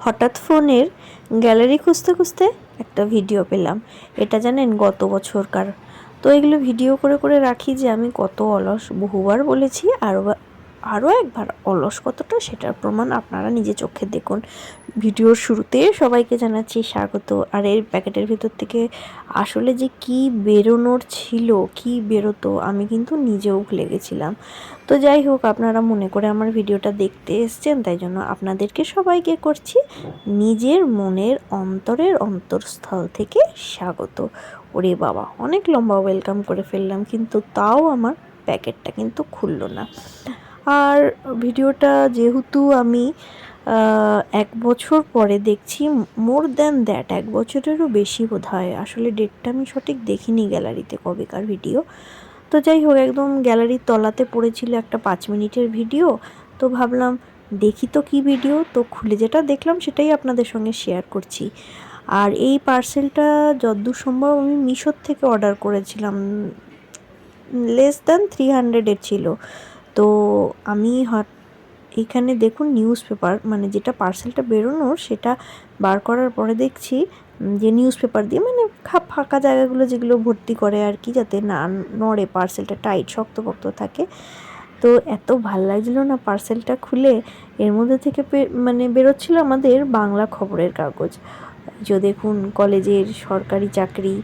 হঠাৎ ফোনের গ্যালারি খুঁজতে খুঁজতে একটা ভিডিও পেলাম। এটা জানেন গত বছরকার। তো এগুলো ভিডিও করে করে রাখি যে আমি কত অলস বহুবার বলেছি আরও আরও একবার অলস কতটা সেটার প্রমাণ আপনারা নিজে চোখে দেখুন। ভিডিওর শুরুতে সবাইকে জানাচ্ছি স্বাগত। আর এর প্যাকেটের ভিতর থেকে আসলে যে কি বেরোনোর ছিল, কি বেরোতো, আমি কিন্তু নিজেও ভুলে গেছিলাম। তো যাই হোক, আপনারা মনে করে আমার ভিডিওটা দেখতে এসছেন, তাই জন্য আপনাদেরকে সবাইকে করছি নিজের মনের অন্তরের অন্তরস্থল থেকে স্বাগত। ওরে বাবা, অনেক লম্বা ওয়েলকাম করে ফেললাম, কিন্তু তাও আমার প্যাকেটটা কিন্তু খুললো না। আর ভিডিওটা যেহেতু আমি এক বছর পরে দেখছি, মোর দ্যান দ্যাট এক বছরেরও বেশি বোধ হয় আসলে ডেটটা আমি সঠিক দেখিনি গ্যালারিতে কবেকার ভিডিও। তো যাই হোক, একদম গ্যালারির তলাতে পড়েছিল একটা পাঁচ মিনিটের ভিডিও। তো ভাবলাম, দেখি তো কি ভিডিও। তো খুলে যেটা দেখলাম, সেটাই আপনাদের সঙ্গে শেয়ার করছি। আর এই পার্সেলটা যদ্দূর সম্ভব আমি মিশোর থেকে অর্ডার করেছিলাম লেস দ্যান থ্রি হান্ড্রেডের ছিল। তো আমি হট, এখানে দেখুন নিউজ পেপার মানে যেটা পার্সেলটা বেরোনোর সেটা বার করার পরে দেখছি যে নিউজ পেপার দিয়ে মানে ফাঁকা জায়গাগুলো যেগুলো ভর্তি করে আর কি যাতে না নড়ে পার্সেলটা টাইট শক্ত শক্তপোক্ত থাকে। তো এত ভালো লাগছিল না পার্সেলটা খুলে, এর মধ্যে থেকে মানে বেরোচ্ছিল আমাদের বাংলা খবরের কাগজ। যে দেখুন কলেজের সরকারি চাকরি,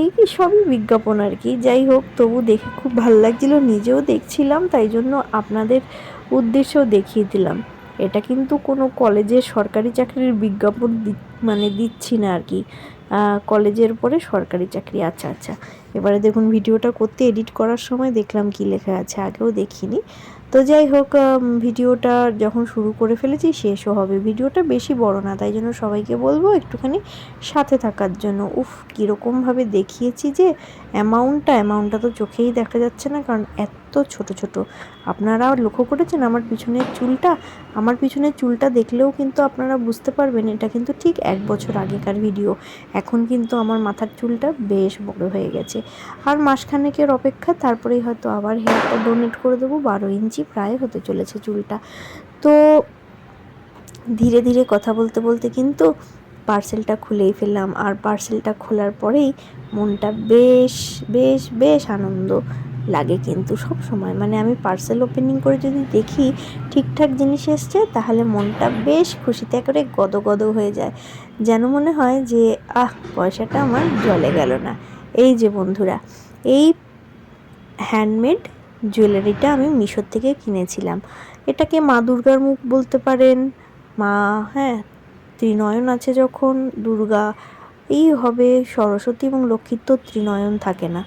এই কি সবই বিজ্ঞাপন আর কি? যাই হোক, তবু দেখে খুব ভালো লাগছিল, নিজেও দেখছিলাম, তাই জন্য আপনাদের উদ্দেশ্যেও দেখিয়ে দিলাম। এটা কিন্তু কোনো কলেজের সরকারি চাকরির বিজ্ঞাপন মানে দিচ্ছি না আর কি। কলেজের পরে সরকারি চাকরি। আচ্ছা আচ্ছা। এবারে দেখুন, ভিডিওটা করতে এডিট করার সময় দেখলাম কি লেখা আছে, আগেও দেখিনি। তো যাই হোক ভিডিওটা যখন শুরু করে ফেলেছি, শেষও হবে। ভিডিওটা বেশি বড় না, তাই জন্য সবাইকে বলব একটুখানি সাথে থাকার জন্য। উফ, কীরকমভাবে দেখিয়েছি যে অ্যামাউন্টটা অ্যামাউন্টটা তো চোখেই দেখা যাচ্ছে না, কারণ এত ছোট ছোট। আপনারা লক্ষ্য করেছেন আমার পিছনের চুলটা? আমার পিছনের চুলটা দেখলেও কিন্তু আপনারা বুঝতে পারবেন, এটা কিন্তু ঠিক এক বছর আগেকার ভিডিও। এখন কিন্তু আমার মাথার চুলটা বেশ বড় হয়ে গেছে। আর মাসখানেকের অপেক্ষা, তারপরেই হয়তো আবার হেয়ারটা ডোনেট করে দেবো। বারো ইঞ্চি প্রায় হতে চলেছে চুলটা। তো ধীরে ধীরে কথা বলতে বলতে কিন্তু পার্সেলটা খুলেই ফেললাম। আর পার্সেলটা খোলার পরেই মনটা বেশ বেশ বেশ আনন্দ লাগে কিন্তু সব সময়। মানে আমি পার্সেল ওপেনিং করে যদি দেখি ঠিকঠাক জিনিস এসছে তাহলে মনটা বেশ খুশিতে করে গদ গদ হয়ে যায়। যেন মনে হয় যে আহ পয়সাটা আমার জলে গেল না। এই যে বন্ধুরা এই হ্যান্ডমেড জুয়েলারিটা আমি মিশোর থেকে কিনেছিলাম। এটাকে মা দুর্গার মুখ বলতে পারেন মা হ্যাঁ ত্রিনয়ন আছে যখন দুর্গা এই হবে সরস্বতী এবং লক্ষ্মীর তো ত্রিনয়ন থাকে না।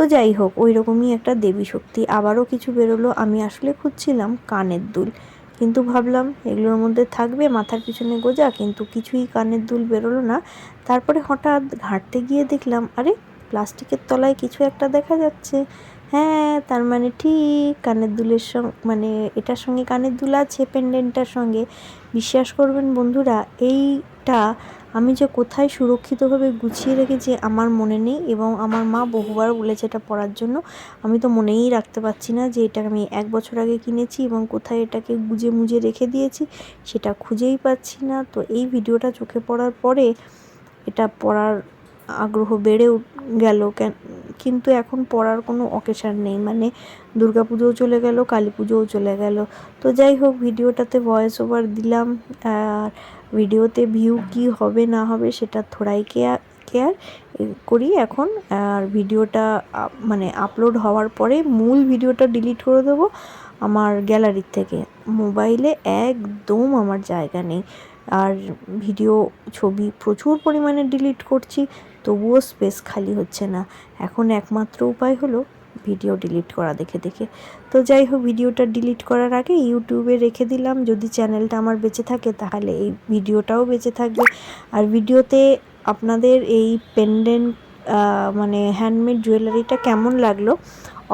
তো যাই হোক ওই রকমই একটা দেবী শক্তি। আবারও কিছু বেরোলো, আমি আসলে খুঁজছিলাম কানের দুল। কিন্তু ভাবলাম, এগুলোর মধ্যে থাকবে মাথার পিছনে গোজা, কিন্তু কিছুই কানের দুল বেরোলো না। তারপরে হঠাৎ ঘাঁটতে গিয়ে দেখলাম, আরে, প্লাস্টিকের তলায় কিছু একটা দেখা যাচ্ছে। হ্যাঁ তার মানে ঠিক, কানের দুলের সঙ্গে মানে এটার সঙ্গে কানের দুল আছে, পেন্ডেন্টটার সঙ্গে। বিশ্বাস করবেন বন্ধুরা, এইটা আমি যে কোথায় সুরক্ষিতভাবে গুছিয়ে রেখেছি আমার মনে নেই এবং আমার মা বহুবার বলেছে এটা পড়ার জন্য। আমি তো মনেই রাখতে পারছি না যে এটা আমি এক বছর আগে কিনেছি এবং কোথায় এটাকে গুজে মুজে রেখে দিয়েছি, সেটা খুঁজেই পাচ্ছি না। তো এই ভিডিওটা চোখে পড়ার পরে এটা পড়ার আগ্রহ বেড়ে গেল কেন, কিন্তু এখন পড়ার কোনো অকেশান নেই। মানে দুর্গা পুজোও চলে গেল কালী পুজোও চলে গেল। তো যাই হোক, ভিডিওটাতে ভয়েস ওভার দিলাম। আর ভিডিওতে ভিউ কি হবে, না হবে, সেটা থোড়াই কেয়ার কেয়ার করি এখন। আর ভিডিওটা মানে আপলোড হওয়ার পরে মূল ভিডিওটা ডিলিট করে দেবো আমার গ্যালারির থেকে। মোবাইলে একদম আমার জায়গা নেই। আর ভিডিও ছবি প্রচুর পরিমাণে ডিলিট করছি, তবুও স্পেস খালি হচ্ছে না। এখন একমাত্র উপায় হলো ভিডিও ডিলিট করা দেখে দেখে। তো যাই হোক ভিডিওটা ডিলিট করার আগে ইউটিউবে রেখে দিলাম। যদি চ্যানেলটা আমার বেঁচে থাকে, তাহলে এই ভিডিওটাও বেঁচে থাকবে। আর ভিডিওতে আপনাদের এই পেন্ডেন্ট মানে হ্যান্ডমেড জুয়েলারিটা কেমন লাগল,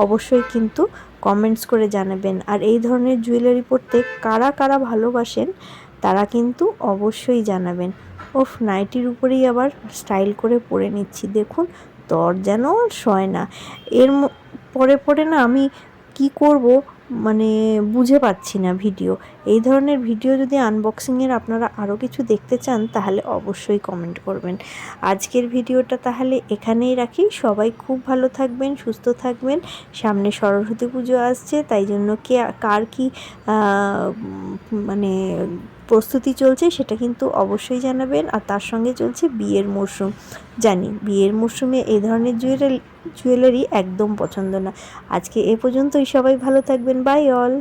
অবশ্যই কিন্তু কমেন্টস করে জানাবেন। আর এই ধরনের জুয়েলারি পরতে কারা কারা ভালোবাসেন তারা কিন্তু অবশ্যই জানাবেন। ওফ, নাইটির উপরেই আবার স্টাইল করে পরে নিচ্ছি। দেখুন, তর যেন সয় না। এর পরে পরে না আমি কি করব মানে বুঝে পাচ্ছি না ভিডিও। এই ধরনের ভিডিও যদি আনবক্সিংয়ের আপনারা আরও কিছু দেখতে চান, তাহলে অবশ্যই কমেন্ট করবেন। আজকের ভিডিওটা তাহলে এখানেই রাখি। সবাই খুব ভালো থাকবেন, সুস্থ থাকবেন। সামনে সরস্বতী পুজো আসছে, তাই জন্য কে, কার কি মানে প্রস্তুতি চলছে, সেটা কিন্তু অবশ্যই জানাবেন। আর তার সঙ্গে চলছে বিয়ের মরশুম জানি, বিয়ের মরশুমে এই ধরনের জুয়েলারি জুয়েলারি একদম পছন্দ না। আজকে এ পর্যন্তই, সবাই ভালো থাকবেন। By all